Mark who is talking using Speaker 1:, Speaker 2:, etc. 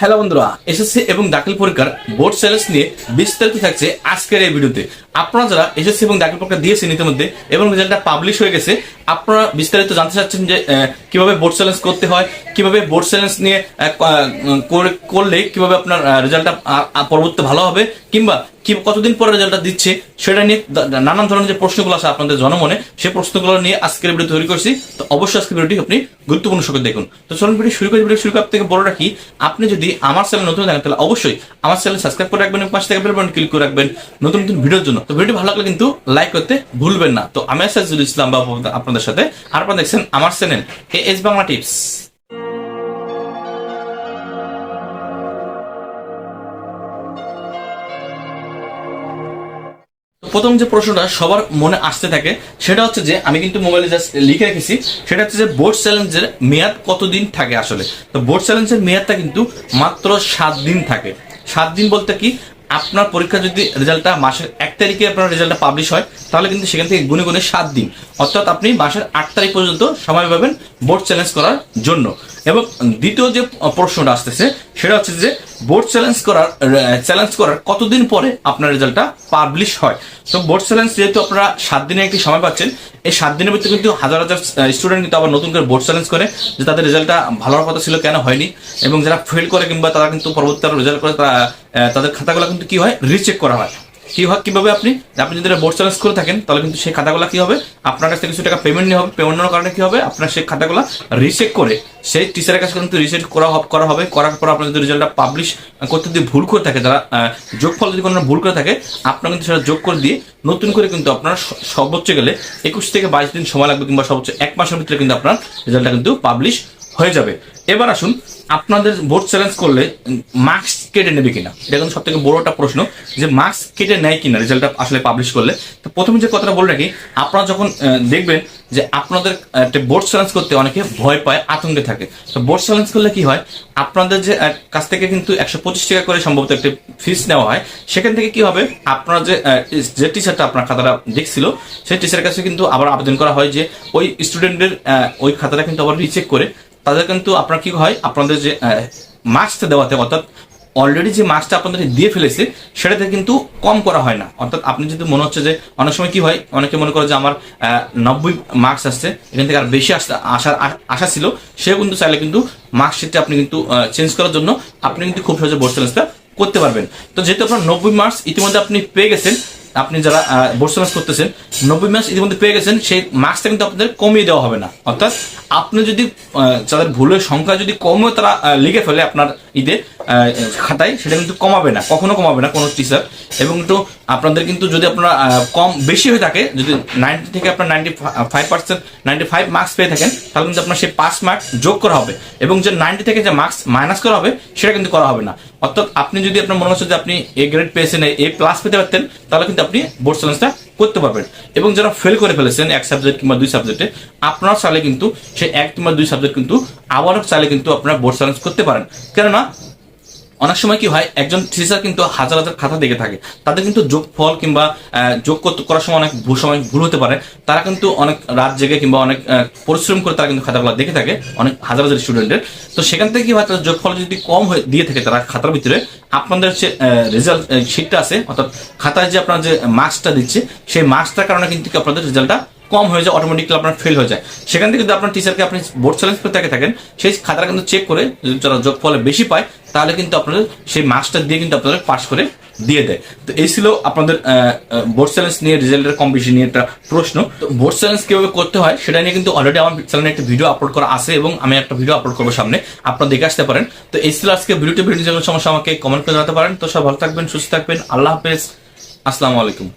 Speaker 1: Hello বন্ধুরা SSC এবং দাখিল পরীক্ষার বোর্ড চ্যালেঞ্জ নিয়ে বিস্তারিত থাকছে আজকের এই ভিডিওতে। আপনারা যারা এসএসসি এবং দাখিল পরীক্ষা দিয়েছেন ইতিমধ্যে এবং রেজাল্টটা পাবলিশ হয়ে গেছে, আপনারা বিস্তারিত জানতে চাচ্ছেন যে কীভাবে বোর্ড চ্যালেঞ্জ করতে হয়, কীভাবে বোর্ড চ্যালেঞ্জ নিয়ে করলে কীভাবে আপনার রেজাল্টটা পরবর্তী ভালো হবে, কিংবা কি, কতদিন পরে রেজাল্টটা দিচ্ছে, সেটা নিয়ে নানান ধরনের যে প্রশ্নগুলো আছে আপনাদের জনমনে, সেই প্রশ্নগুলো নিয়ে আজকের ভিডিও তৈরি করছি। তো অবশ্যই আজকের ভিডিওটি আপনি গুরুত্বপূর্ণ সঙ্গে দেখুন। তো চলুন ভিডিও শুরু করে ভিডিও শুরু করার থেকে বড় রাখি, আপনি যদি আমার চ্যানেল নতুন থাকেন, তাহলে অবশ্যই আমার চ্যানেল সাবস্ক্রাইব করে রাখবেন এবং পাশে থেকে বেল বাটন ক্লিক করে রাখবেন। নতুন নতুন ভিডিওর জন্য। তো ভিডিও ভালো লাগলে কিন্তু লাইক করতে ভুলবেন না। তো আমি সাইজুল ইসলাম বাবু আপনাদের সাথে। আর আপনারা দেখছেন আমার channel A S Bangla tips প্রথম যে প্রশ্নটা সবার মনে আসতে থাকে, সেটা হচ্ছে যে, আমি কিন্তু মোবাইলে জাস্ট লিখে রেখেছি, সেটা হচ্ছে যে বোর্ড চ্যালেঞ্জের মেয়াদ কতদিন থাকে আসলে? তো বোর্ড চ্যালেঞ্জের মেয়াদটা কিন্তু মাত্র সাত দিন থাকে। সাত দিন বলতে কি? আপনার পরীক্ষা যদি রেজাল্টটা মাসের এক তারিখে আপনার রেজাল্টটা পাবলিশ হয়, তাহলে কিন্তু সেখান থেকে গুনে গুনে সাত দিন। অর্থাৎ আপনি মাসের আট তারিখ পর্যন্ত সময় পাবেন বোর্ড চ্যালেঞ্জ করার জন্য। এবং দ্বিতীয় যে প্রশ্নটা আসতেছে, সেটা হচ্ছে যে বোর্ড চ্যালেঞ্জ করার চ্যালেঞ্জ করার কতদিন পরে আপনার রেজাল্টটা পাবলিশ হয়? তো বোর্ড চ্যালেঞ্জ যেহেতু আপনারা সাত দিনে একটি সময় পাচ্ছেন, এই সাত দিনের ভিতরে কিন্তু হাজার হাজার স্টুডেন্ট কিন্তু আবার নতুন করে বোর্ড চ্যালেঞ্জ করে যে তাদের রেজাল্টটা ভালো হওয়ার কথা ছিল কেন হয়নি এবং যারা ফেল করে কিংবা তারা কিন্তু পরবর্তী রেজাল্ট করে, তারা তাদের খাতাগুলো কিন্তু কি হয়? রিচেক করা হয়। কি হয় কীভাবে আপনি? আপনি যদি বোর্ড চ্যালেঞ্জ করে থাকেন, তাহলে কিন্তু সেই খাতাগুলো কি হবে? আপনার কাছ থেকে কিছু টাকা পেমেন্ট নেওয়া হবে। পেমেন্ট নেওয়ার কারণে কি হবে? আপনার সেই খাতাগুলো রিচেক করে সেই টিচারের কাছে কিন্তু রিসেট করা করা হবে। করার পর আপনার যদি রেজাল্টটা পাবলিশ করতে যদি ভুল করে থাকে, যারা যোগফল যদি কোনো ভুল করে থাকে, আপনার কিন্তু সেটা যোগ করে দিয়ে নতুন করে কিন্তু আপনার সর্বোচ্চ গেলে একুশ থেকে বাইশ দিন সময় লাগবে কিংবা সর্বোচ্চ এক মাসের ভিতরে কিন্তু আপনার রেজাল্টটা কিন্তু পাবলিশ হয়ে যাবে। এবার আসুন, আপনাদের বোর্ড চ্যালেঞ্জ করলে মার্কস কেটে নেবে কিনা? এটা কিন্তু সব থেকে বড় একটা প্রশ্ন যে মার্কস কেটে নেয় কিনা রেজাল্টটা আসলে পাবলিশ করলে। তো প্রথমে যে কথাটা বলে রাখি, আপনারা যখন দেখবেন যে আপনাদের একটা বোর্ড চ্যালেঞ্জ করতে অনেকে ভয় পায়, আতঙ্কে থাকে। তো বোর্ড চ্যালেঞ্জ করলে কি হয়? আপনাদের যে কাছ থেকে কিন্তু একশো পঁচিশ টাকা করে সম্ভবত একটা ফিস নেওয়া হয়। সেখান থেকে কি হবে? আপনার যে যে টিচারটা আপনার খাতাটা দেখছিল, সেই টিচারের কাছে কিন্তু আবার আবেদন করা হয় যে ওই স্টুডেন্টের ওই খাতাটা কিন্তু আবার রিচেক করে, তাদের কিন্তু আপনার কি হয়? আপনাদের যে মার্কসটা দেওয়াতে, অর্থাৎ অলরেডি যে মার্কসটা আপনাদের দিয়ে ফেলেছে, সেটাতে কিন্তু কম করা হয় না। অর্থাৎ আপনি যদি মনে হচ্ছে যে, অনেক সময় কি হয়? অনেকে মনে করে যে, আমার নব্বই মার্কস আসছে, এখান থেকে আর বেশি আসতে, আসার আশা ছিল, সেও কিন্তু চাইলে কিন্তু মার্কশিটটা আপনি কিন্তু চেঞ্জ করার জন্য আপনি কিন্তু খুব সহজে বোর্ড চ্যালেঞ্জটা করতে পারবেন। তো যেহেতু আপনার নব্বই মার্কস ইতিমধ্যে আপনি পেয়ে গেছেন, আপনি যারা বোর্ড চ্যালেঞ্জ করতেছেন, নব্বই মার্কস ইতিমধ্যে পেয়ে গেছেন, সেই মার্কসটা কিন্তু আপনাদের কমিয়ে দেওয়া হবে না। অর্থাৎ আপনি যদি যাদের ভুলের সংখ্যা যদি কমও তারা লিখে ফেলে আপনার ঈদে খাতায়, সেটা কিন্তু কমাবে না, কখনো কমাবে না কোনো টিচার এবং একটু আপনাদের কিন্তু যদি আপনারা কম বেশি হয়ে থাকে, যদি নাইনটি থেকে আপনার ninety five percent ninety five marks পেয়ে থাকেন, তাহলে কিন্তু আপনার সেই পাঁচ মার্কস যোগ করা হবে। এবং যে নাইনটি থেকে যে মার্কস মাইনাস করা হবে, সেটা কিন্তু করা হবে না। অর্থাৎ আপনি যদি আপনার মনে হচ্ছে যে আপনি এ গ্রেড পেয়েছেন এ প্লাস পেতে পারতেন, তাহলে কিন্তু আপনি বোর্ড চ্যালেঞ্জটা করতে পারবেন। এবং যারা ফেল করে ফেলেছেন এক সাবজেক্ট কিংবা দুই সাবজেক্টে আপনার চালে কিন্তু সেই এক কিংবা দুই সাবজেক্ট কিন্তু আবারও চালে কিন্তু আপনারা বোর্ড চ্যালেঞ্জ করতে পারেন। কেননা অনেক সময় কি হয়, একজন টিচার কিন্তু হাজার হাজার খাতা দেখে থাকে। তাদের কিন্তু যোগ ফল কিংবা যোগ করার সময় অনেক সময় ভুল হতে পারে। তারা কিন্তু অনেক রাত জেগে কিংবা অনেক পরিশ্রম করে তারা কিন্তু খাতাগুলো দেখে থাকে, অনেক হাজার হাজার স্টুডেন্টের তো সেখান থেকে কি হয়, তাদের যোগ ফল যদি কম হয়ে, দিয়ে থাকে তারা খাতার ভিতরে, আপনাদের যে রেজাল্ট শিটটা আছে, অর্থাৎ খাতায় যে আপনার যে মার্কসটা দিচ্ছে, সেই মার্কসটার কারণে কিন্তু আপনাদের রেজাল্টটা কম হয়ে যায় অটোমেটিকলি আপনার ফেল হয়ে যায়। সেখান থেকে যদি আপনার টিচারকে আপনি বোর্ড চ্যালেঞ্জ করে থাকে থাকেন, সেই খাতাটা কিন্তু চেক করে যদি যারা যোগ ফলে বেশি পায়, তাহলে কিন্তু আপনাদের সেই মার্কসটা দিয়ে কিন্তু আপনাদের পাস করে দিয়ে দেয়। তো এই ছিল আপনাদের বোর্ড চ্যালেঞ্জ নিয়ে রেজাল্টের বেশি নিয়ে একটা প্রশ্ন। তো বোর্ড চ্যালেঞ্জ কীভাবে করতে হয়, সেটা নিয়ে কিন্তু অলরেডি আমার চ্যানেলে একটা ভিডিও আপলোড করা আছে এবং আমি একটা ভিডিও আপলোড করব সামনে। আপনারা দেখে আসতে পারেন। তো এই ছিল আজকে ভিডিওটি ভিডিও সমস্যা আমাকে কমেন্ট করে জানাতে পারেন। তো সব ভালো থাকবেন, সুস্থ থাকবেন। আল্লাহ হাফেজ। আসসালামু আলাইকুম।